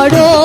বড়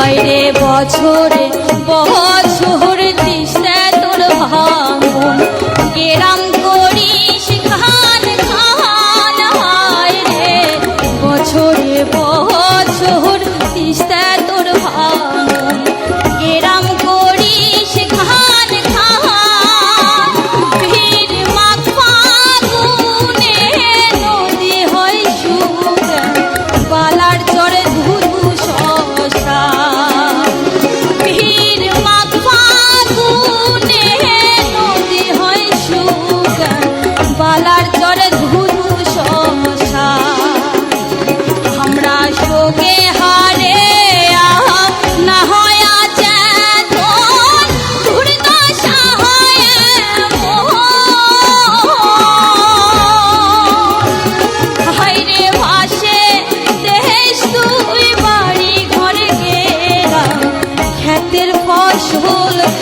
হয় রে বছরে বহর আসল